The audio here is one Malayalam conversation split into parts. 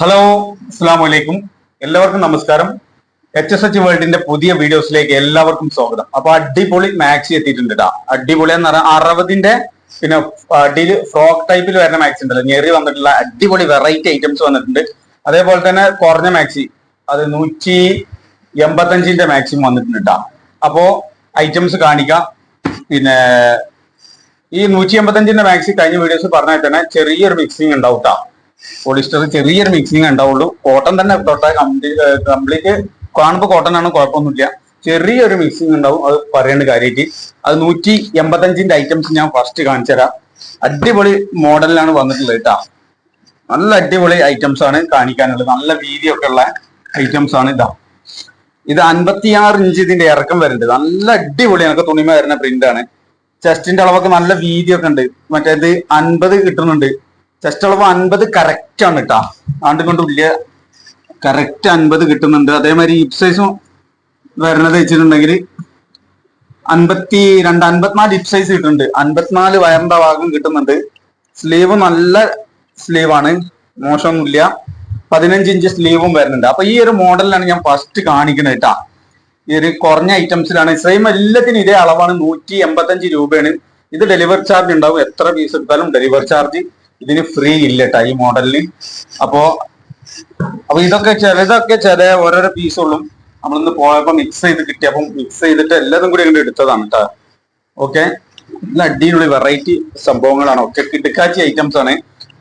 ഹലോ അസ്സാം വലൈക്കും എല്ലാവർക്കും നമസ്കാരം. എച്ച് എസ് എച്ച് വേൾഡിന്റെ പുതിയ വീഡിയോസിലേക്ക് എല്ലാവർക്കും സ്വാഗതം. അപ്പൊ അടിപൊളി മാക്സി എത്തിയിട്ടുണ്ട് കേട്ടോ അടിപൊളി എന്ന് പറഞ്ഞാൽ അറുപതിന്റെ പിന്നെ അടിയിൽ ഫ്രോക്ക് ടൈപ്പിൽ വരുന്ന മാക്സി ഉണ്ടല്ലോ. ഞെറി വന്നിട്ടുള്ള അടിപൊളി വെറൈറ്റി ഐറ്റംസ് വന്നിട്ടുണ്ട്. അതേപോലെ തന്നെ കുറഞ്ഞ മാക്സി അത് നൂറ്റി എൺപത്തഞ്ചിന്റെ മാക്സിമം വന്നിട്ടുണ്ട് കേട്ടോ അപ്പോ ഐറ്റംസ് കാണിക്കാം. പിന്നെ ഈ നൂറ്റി എൺപത്തഞ്ചിന്റെ മാക്സി കഴിഞ്ഞ വീഡിയോസ് പറഞ്ഞാൽ തന്നെ ചെറിയൊരു മിക്സിങ് ഉണ്ടാവും ട്ടോ. പോളിസ്റ്റർ ചെറിയൊരു മിക്സിങ് ഉണ്ടാവുള്ളൂ. കോട്ടൺ തന്നെ തൊട്ട കംപ്ലീറ്റ് കാണുമ്പോൾ കോട്ടൺ ആണ് കുഴപ്പമൊന്നുമില്ല. ചെറിയൊരു മിക്സിങ് ഉണ്ടാവും അത് പറയേണ്ട കാര്യമായിട്ട്. അത് നൂറ്റി എൺപത്തഞ്ചിന്റെ ഐറ്റംസ് ഞാൻ ഫസ്റ്റ് കാണിച്ചു തരാം. അടിപൊളി മോഡലിലാണ് വന്നിട്ടുള്ളത് കേട്ടോ. നല്ല അടിപൊളി ഐറ്റംസ് ആണ് കാണിക്കാനുള്ളത്. നല്ല വീതിയൊക്കെ ഉള്ള ഐറ്റംസ് ആണ് ഇതാ. ഇത് അൻപത്തിയാറ് ഇഞ്ച് ഇതിന്റെ ഇറക്കം വരുന്നുണ്ട്. നല്ല അടിപൊളി എനിക്ക് തുണിമ വരുന്ന പ്രിന്റ് ആണ്. ചെസ്റ്റിന്റെ അളവൊക്കെ നല്ല വീതിയൊക്കെ ഉണ്ട്. മറ്റേത് അൻപത് കിട്ടുന്നുണ്ട്. ചെസ്റ്റ് അളവ് അൻപത് കറക്റ്റ് ആണ് കേട്ടാ ആണ്ടും കൊണ്ട് വലിയ കറക്റ്റ് അൻപത് കിട്ടുന്നുണ്ട്. അതേമാതിരി ഹിപ് സൈസും വരുന്നത് വെച്ചിട്ടുണ്ടെങ്കിൽ അൻപത്തി രണ്ട് അൻപത്തിനാല് ഹിപ് സൈസ് കിട്ടുന്നുണ്ട്. അൻപത്തിനാല് വയറിന്റെ ഭാഗം കിട്ടുന്നുണ്ട്. സ്ലീവ് നല്ല സ്ലീവാണ് മോശമൊന്നുമില്ല. പതിനഞ്ച് ഇഞ്ച് സ്ലീവും വരുന്നുണ്ട്. അപ്പൊ ഈ ഒരു മോഡലിലാണ് ഞാൻ ഫസ്റ്റ് കാണിക്കുന്നത് കേട്ടാ ഈ ഒരു കുറഞ്ഞ ഐറ്റംസിലാണ് സെയിം എല്ലാത്തിനും ഇതേ അളവാണ്. നൂറ്റി എൺപത്തഞ്ച് രൂപയാണ്. ഇത് ഡെലിവറി ചാർജ് ഉണ്ടാവും. എത്ര പീസ് എടുത്താലും ഡെലിവറി ചാർജ് ഇതിന് ഫ്രീ ഇല്ല കേട്ടോ ഈ മോഡലിന് അപ്പോ അപ്പൊ ഇതൊക്കെ ചിലതൊക്കെ ചില ഓരോരോ പീസുകളും നമ്മളിന്ന് പോയപ്പോ മിക്സ് ചെയ്ത് കിട്ടിയപ്പോ മിക്സ് ചെയ്തിട്ട് എല്ലാതും കൂടി അങ്ങോട്ട് എടുത്തതാണ് കേട്ടോ ഓക്കെ നല്ല അടിപൊളി വെറൈറ്റി സംഭവങ്ങളാണ്. ഒക്കെ കിടക്കാച്ചി ഐറ്റംസ് ആണ്.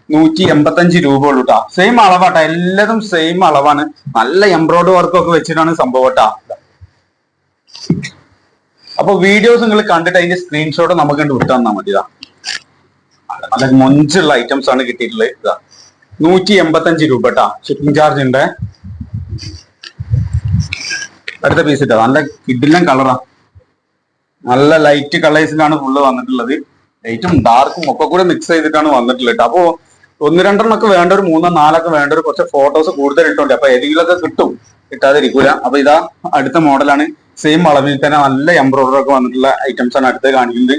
നൂറ്റി എൺപത്തഞ്ച് രൂപ ഉള്ളൂ കേട്ടോ സെയിം അളവാട്ടോ എല്ലാതും സെയിം അളവാണ്. നല്ല എംബ്രോയിഡറി വർക്കൊക്കെ വെച്ചിട്ടാണ് സംഭവം കേട്ടോ അപ്പൊ വീഡിയോസ് നിങ്ങൾ കണ്ടിട്ട് അതിന്റെ സ്ക്രീൻഷോട്ട് നമുക്ക് വിട്ടു തന്നാൽ മതി ഇതാ നല്ല മൊഞ്ചുള്ള ഐറ്റംസ് ആണ് കിട്ടിയിട്ടുള്ളത്. ഇതാ നൂറ്റി എൺപത്തഞ്ച് രൂപ കേട്ടാ ഷിപ്പിംഗ് ചാർജ് ഉണ്ട്. അടുത്ത പീസ് ഇട്ടാ നല്ല കിഡിലും കളറാ നല്ല ലൈറ്റ് കളേഴ്സിലാണ് ഫുള്ള് വന്നിട്ടുള്ളത്. ലൈറ്റും ഡാർക്കും ഒക്കെ കൂടെ മിക്സ് ചെയ്തിട്ടാണ് വന്നിട്ടുള്ളത് ട്ടോ. അപ്പോ ഒന്ന് രണ്ടെണ്ണൊക്കെ വേണ്ട ഒരു മൂന്നോ നാലൊക്കെ വേണ്ട ഒരു കുറച്ച് ഫോട്ടോസ് കൂടുതൽ ഇട്ടുണ്ട് അപ്പൊ ഏതെങ്കിലുമൊക്കെ കിട്ടും. കിട്ടാതിരിക്കൂല. അപ്പൊ ഇതാ അടുത്ത മോഡലാണ് സെയിം അളവിൽ തന്നെ നല്ല എംബ്രോയിഡറി ഒക്കെ വന്നിട്ടുള്ള ഐറ്റംസ് ആണ് അടുത്ത് കാണിക്കുന്നത്.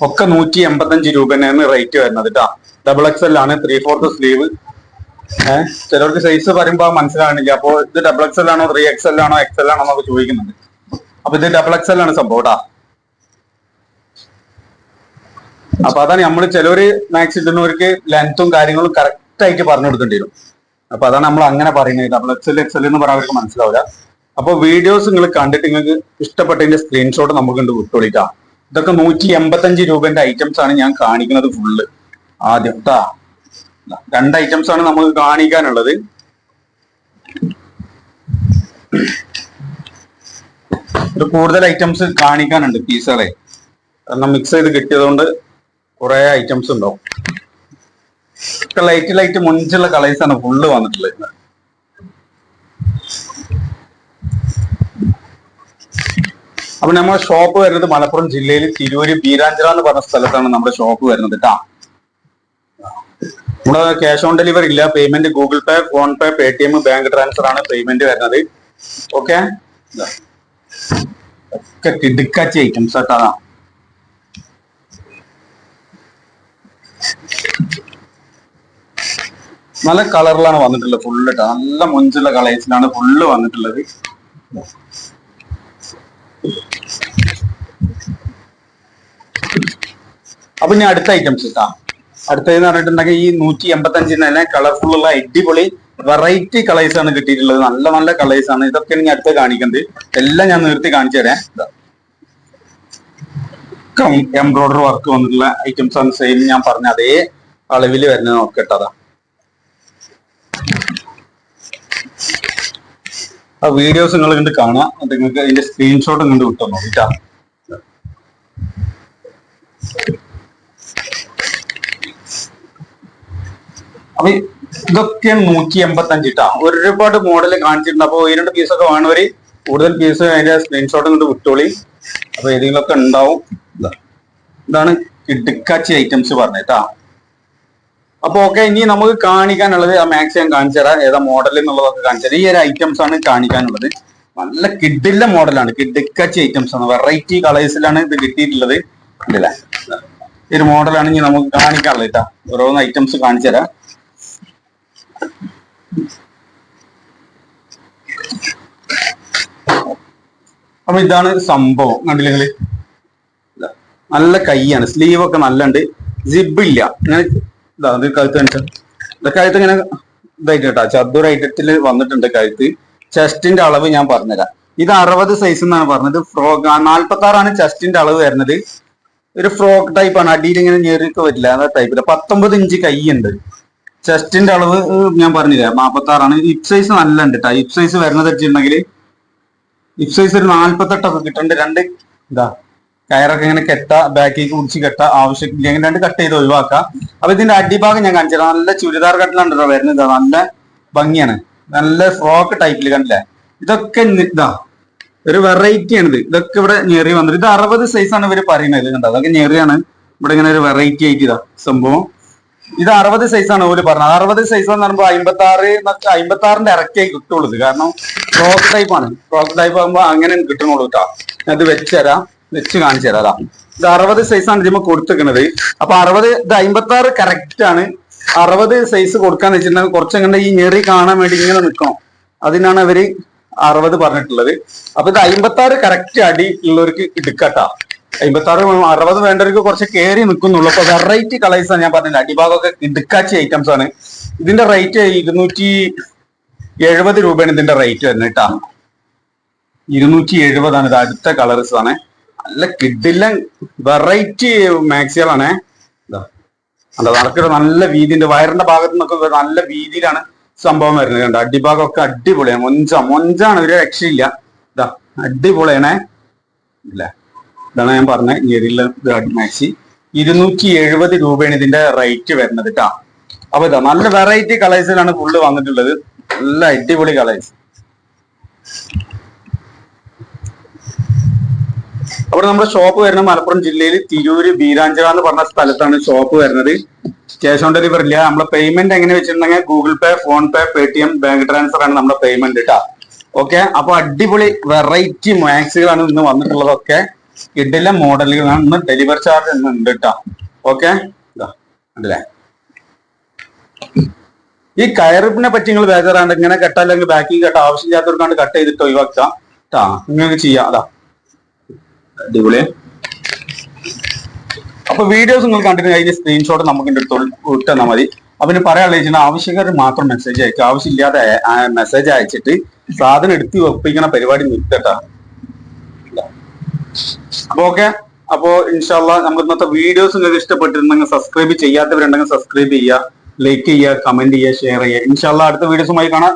ഒക്കെ നൂറ്റി എൺപത്തഞ്ച് രൂപ തന്നെയാണ് റേറ്റ് വരുന്നത് കേട്ടോ ഡബിൾ എക്സ് എൽ ആണ് ത്രീ ഫോർത്ത് സ്ലീവ് ഏഹ് ചിലർക്ക് സൈസ് പറയുമ്പോ മനസ്സിലാകണില്ല അപ്പോ ഇത് ഡബിൾ എക്സ് എൽ ആണോ ത്രീ എക്സ് എൽ ആണോ എക്സ് എൽ ആണോ എന്നൊക്കെ ചോദിക്കുന്നുണ്ട്. അപ്പൊ ഇത് ഡബിൾ എക്സ് എൽ ആണ് സംഭവം കേട്ടാ അപ്പൊ അതാണ് നമ്മൾ ചിലവര് മാക്സ് ഇടുന്നവർക്ക് ലെങ്ത്തും കാര്യങ്ങളും കറക്റ്റ് ആയിട്ട് പറഞ്ഞു കൊടുക്കേണ്ടി അപ്പൊ അതാണ് നമ്മൾ അങ്ങനെ പറയുന്നത്. Double X L X L എന്ന് പറയാൻ അവർക്ക് മനസ്സിലാവില്ല. അപ്പൊ വീഡിയോസ് നിങ്ങൾ കണ്ടിട്ട് നിങ്ങൾക്ക് ഇഷ്ടപ്പെട്ടതിന്റെ സ്ക്രീൻഷോട്ട് നമുക്ക് ഉണ്ട് വിട്ടോളിക്കാം ഇതൊക്കെ നൂറ്റി എൺപത്തഞ്ച് രൂപന്റെ ഐറ്റംസ് ആണ് ഞാൻ കാണിക്കുന്നത് ഫുള്ള് ആദ്യം. താ രണ്ട് ഐറ്റംസ് ആണ് നമുക്ക് കാണിക്കാനുള്ളത്. കൂടുതൽ ഐറ്റംസ് കാണിക്കാനുണ്ട് പീസുകളെ. കാരണം മിക്സ് ചെയ്ത് കിട്ടിയതുകൊണ്ട് കുറെ ഐറ്റംസ് ഉണ്ടാവും. ലൈറ്റ് ലൈറ്റ് മുഞ്ചുള്ള കളേഴ്സ് ആണ് ഫുള്ള് വന്നിട്ടുള്ളത്. അപ്പൊ നമ്മുടെ ഷോപ്പ് വരുന്നത് മലപ്പുറം ജില്ലയിൽ തിരൂര് ബീരാഞ്ചിറ എന്ന് പറഞ്ഞ സ്ഥലത്താണ് നമ്മുടെ ഷോപ്പ് വരുന്നത് കേട്ടാ നമ്മുടെ ക്യാഷ് ഓൺ ഡെലിവറി ഇല്ല. Payment Google Pay PhonePe Paytm bank transfer ആണ് പേയ്മെന്റ് വരുന്നത്. ഓക്കെ ഒക്കെ കിടുക്കാച്ചി ഐറ്റംസ് നല്ല കളറിലാണ് വന്നിട്ടുള്ളത് ഫുള്ള് നല്ല മുഞ്ചുള്ള കളേഴ്സിലാണ് ഫുള്ള് വന്നിട്ടുള്ളത്. അപ്പൊ ഞാൻ അടുത്ത ഐറ്റംസ് ഇട്ടാ. അടുത്തതെന്ന് പറഞ്ഞിട്ടുണ്ടെങ്കിൽ ഈ നൂറ്റി എൺപത്തഞ്ചിന് തന്നെ കളർഫുൾ ഉള്ള അടിപൊളി വെറൈറ്റി കളേഴ്സ് ആണ് കിട്ടിയിട്ടുള്ളത്. നല്ല നല്ല കളേഴ്സ് ആണ്. ഇതൊക്കെ ഞാൻ അടുത്ത് കാണിക്കുന്നത് എല്ലാം ഞാൻ നിർത്തി കാണിച്ചു തരാം. എംബ്രോയിഡറി വർക്ക് വന്നിട്ടുള്ള ഐറ്റംസ് ആണ് സെയിം ഞാൻ പറഞ്ഞ അതേ അളവിൽ വരുന്നത്. നോക്കട്ടതാ ആ വീഡിയോസ് നിങ്ങൾ കണ്ട് കാണാം. നിങ്ങൾക്ക് അതിന്റെ സ്ക്രീൻഷോട്ട് കണ്ട് വിട്ടോ. നോക്കിട്ടാ അപ്പൊ ഇതൊക്കെയാണ് നൂറ്റി എൺപത്തി അഞ്ച് ഇട്ടാ ഒരുപാട് മോഡൽ കാണിച്ചിട്ടുണ്ട്. അപ്പൊ ഈ രണ്ട് പീസൊക്കെ വേണവര് കൂടുതൽ പീസ് അതിന്റെ സ്ക്രീൻഷോട്ട് കണ്ട് വിട്ടോളി. അപ്പൊ ഏതെങ്കിലുമൊക്കെ ഉണ്ടാവും. ഇതാ. ഇതാണ് കിടുക്കാച്ചി ഐറ്റംസ് പറഞ്ഞേട്ടാ അപ്പൊ ഓക്കെ ഇനി നമുക്ക് കാണിക്കാനുള്ളത് ആ മാക്സ് ഞാൻ കാണിച്ചു തരാം. ഏതാ മോഡൽ എന്നുള്ളതൊക്കെ കാണിച്ചു തരാം. ഈ ഒരു ഐറ്റംസ് ആണ് കാണിക്കാനുള്ളത്. നല്ല കിഡില്ല മോഡലാണ് കിഡിക്കച്ച് ഐറ്റംസ് ആണ്. വെറൈറ്റി കളേഴ്സിലാണ് ഇത് കിട്ടിയിട്ടുള്ളത്. ഇല്ല ഈ ഒരു മോഡലാണ് ഇനി നമുക്ക് കാണിക്കാനുള്ളത് കേട്ടാ. ഓരോന്ന് ഐറ്റംസ് കാണിച്ചു തരാം. അപ്പൊ ഇതാണ് സംഭവം. കണ്ടില്ലേ നിങ്ങൾ? നല്ല കൈയാണ്. സ്ലീവ് ഒക്കെ നല്ല ഉണ്ട് ജിബ് ഇല്ല. ഇങ്ങനെ ഇതാ കഴുത്ത് കാണിച്ചാ ഇത് കഴുത്ത് ഇങ്ങനെ ഇതായിട്ട് കേട്ടോ. ചതുരൈറ്റത്തിൽ വന്നിട്ടുണ്ട് കഴുത്ത്. ചെസ്റ്റിന്റെ അളവ് ഞാൻ പറഞ്ഞുതരാം. ഇത് അറുപത് സൈസ് എന്നാണ് പറഞ്ഞത്. ഫ്രോക്ക് നാൽപ്പത്തി ആറാണ് ചെസ്റ്റിന്റെ അളവ് വരുന്നത്. ഒരു ഫ്രോക്ക് ടൈപ്പ് ആണ്. അടിയിൽ ഇങ്ങനെ ഞെരുക്ക് വരില്ല. ആ ടൈപ്പിൽ പത്തൊമ്പത് ഇഞ്ച് കൈയുണ്ട് ചെസ്റ്റിന്റെ അളവ് ഞാൻ പറഞ്ഞില്ല നാൽപ്പത്തി ആറാണ് ഹിപ് സൈസ് നല്ല ഉണ്ട് ഹിപ് സൈസ് വരുന്നത് വെച്ചിട്ടുണ്ടെങ്കിൽ ഹിപ് സൈസ് ഒരു നാല്പത്തെട്ടൊക്കെ കിട്ടുന്നുണ്ട്. രണ്ട് ഇതാ കയറൊക്കെ ഇങ്ങനെ കെട്ട ബാക്കിലേക്ക് കുടിച്ച് കെട്ട ആവശ്യമില്ലെങ്കിൽ രണ്ട് കട്ട് ചെയ്ത് ഒഴിവാക്കാം. അപ്പൊ ഇതിന്റെ അടിഭാഗം ഞാൻ കാണിച്ചു നല്ല ചുരിദാർ കട്ടിലാണ് വരുന്നത്. നല്ല ഭംഗിയാണ്. നല്ല ഫ്രോക്ക് ടൈപ്പിൽ കണ്ടില്ലേ? ഇതൊക്കെ ഇതാ ഒരു വെറൈറ്റി ആണ് ഇത് ഇതൊക്കെ ഇവിടെ ഞെറി വന്നത് ഇത് അറുപത് സൈസ് ആണ് ഇവർ പറയുന്നത് കണ്ടോ? അതൊക്കെ ഞെറിയാണ്. ഇവിടെ ഇങ്ങനെ ഒരു വെറൈറ്റി ആയിട്ട് ഇതാ സംഭവം. ഇത് അറുപത് സൈസ് ആണ് ഓര് പറഞ്ഞത്. അറുപത് സൈസ് എന്ന് പറയുമ്പോൾ അമ്പത്തി ആറ് അമ്പത്തി ആറിന്റെ ഇറക്കിയായി കിട്ടുള്ളൂ കാരണം ഫ്രോക്ക് ടൈപ്പ് ആണ്. ഫ്രോക്ക് ടൈപ്പ് ആകുമ്പോൾ അങ്ങനെ കിട്ടണുള്ളൂ കേട്ടോ അത് വെച്ച് വെച്ച് കാണിച്ചു തരാം. അതാ ഇത് അറുപത് സൈസ് ആണ് ഇതിമ്മ കൊടുത്തിരിക്കുന്നത് അപ്പൊ അറുപത് ഇത് അമ്പത്തി ആറ് കറക്റ്റ് ആണ്. അറുപത് സൈസ് കൊടുക്കാന്ന് വെച്ചിട്ടുണ്ടെങ്കിൽ കുറച്ചെങ്ങനെ ഈ ഞെറി കാണാൻ വേണ്ടി ഇങ്ങനെ നിൽക്കണം. അതിനാണ് അവർ അറുപത് പറഞ്ഞിട്ടുള്ളത്. അപ്പൊ ഇത് അമ്പത്തി ആറ് കറക്റ്റ് അടി ഉള്ളവർക്ക് എടുക്കട്ടാ. അമ്പത്തി ആറ് അറുപത് വേണ്ടവർക്ക് കുറച്ച് കയറി നിൽക്കുന്നുള്ളൂ. അപ്പൊ വെറൈറ്റി കളേഴ്സ് ആണ് ഞാൻ പറഞ്ഞത്. അടിഭാഗമൊക്കെ ഇടുക്കാച്ചി ഐറ്റംസ് ആണ്. ഇതിന്റെ റേറ്റ് ഇരുന്നൂറ്റി എഴുപത് രൂപയാണ് ഇതിന്റെ റേറ്റ് വരുന്നത് കേട്ടാ. ഇരുന്നൂറ്റി എഴുപതാണ് ഇത് അടുത്ത കളേഴ്സ് ആണ്. നല്ല കിഡില്ല വെറൈറ്റി മാക്സികളാണ് അല്ല നടക്കുന്ന നല്ല വീതിന്റെ വയറിന്റെ ഭാഗത്ത് നിന്നൊക്കെ നല്ല വീതിയിലാണ് സംഭവം വരുന്നത് കണ്ടോ. അടിഭാഗം ഒക്കെ അടിപൊളിയാണ്. മൊഞ്ച മൊഞ്ചാണ് ഒരു രക്ഷയില്ല. ഇതാ അടിപൊളിയാണേ. ഇല്ല? ഇതാണ് ഞാൻ പറഞ്ഞ ഞെരില്ല മാക്സി ഇരുന്നൂറ്റി എഴുപത് രൂപയാണ് ഇതിന്റെ റേറ്റ് വരുന്നത് കേട്ടാ. അപ്പൊ ഇതാ നല്ല വെറൈറ്റി കളേഴ്സിലാണ് ഫുള്ള് വന്നിട്ടുള്ളത്. നല്ല അടിപൊളി കളേഴ്സ് അവിടെ നമ്മുടെ ഷോപ്പ് വരുന്നത് മലപ്പുറം ജില്ലയിൽ തിരൂര് ബീരാഞ്ചിറ എന്ന് പറഞ്ഞ സ്ഥലത്താണ് ഷോപ്പ് വരുന്നത്. ക്യാഷ് ഓൺ ഡെലിവറി ഇല്ല. നമ്മളെ പേയ്മെന്റ് എങ്ങനെ വെച്ചിട്ടുണ്ടെങ്കിൽ Google Pay PhonePe Paytm bank transfer ആണ് നമ്മുടെ പേയ്മെന്റ് കേട്ടോ ഓക്കെ അപ്പൊ അടിപൊളി വെറൈറ്റി മാക്സുകളാണ് ഇന്ന് വന്നിട്ടുള്ളതൊക്കെ. ഇഡില മോഡലുകളാണ് ഇന്ന് ഡെലിവറി ചാർജ് ഇന്ന് ഉണ്ട് കേട്ടോ ഓക്കെ ഈ കയറിപ്പിനെ പറ്റി നിങ്ങൾ ബേജാറാണ്ട്. ഇങ്ങനെ കെട്ടാ അല്ലെങ്കിൽ കെട്ട ആവശ്യമില്ലാത്തവർക്കാണ്ട് കട്ട് ചെയ്തിട്ട് ഒഴിവാക്കാം കേട്ടാ നിങ്ങൾക്ക് ചെയ്യാം. അതാ. അടിപൊളി അപ്പൊ വീഡിയോസ് നിങ്ങൾ കണ്ടിട്ട് അതിന്റെ സ്ക്രീൻഷോട്ട് നമുക്ക് എടുത്ത് ഇട്ട് തന്നാൽ മതി. അവന് പറയാനുള്ള വെച്ചാൽ ആവശ്യക്കാർ മാത്രം മെസ്സേജ് അയക്കും. ആവശ്യമില്ലാതെ മെസ്സേജ് അയച്ചിട്ട് സാധനം എടുത്ത് വെപ്പിക്കണ പരിപാടി നിർത്തട്ടാ. അപ്പൊ ഓക്കെ അപ്പോ ഇൻഷാല്ല നമുക്ക് ഇന്നത്തെ വീഡിയോസ് നിങ്ങൾക്ക് ഇഷ്ടപ്പെട്ടിരുന്നെങ്കിൽ സബ്സ്ക്രൈബ് ചെയ്യാത്തവരുണ്ടെങ്കിൽ സബ്സ്ക്രൈബ് ചെയ്യുക ലൈക്ക് ചെയ്യുക കമന്റ് ചെയ്യുക ഷെയർ ചെയ്യുക. ഇൻഷാല്ല അടുത്ത വീഡിയോസുമായി കാണാം.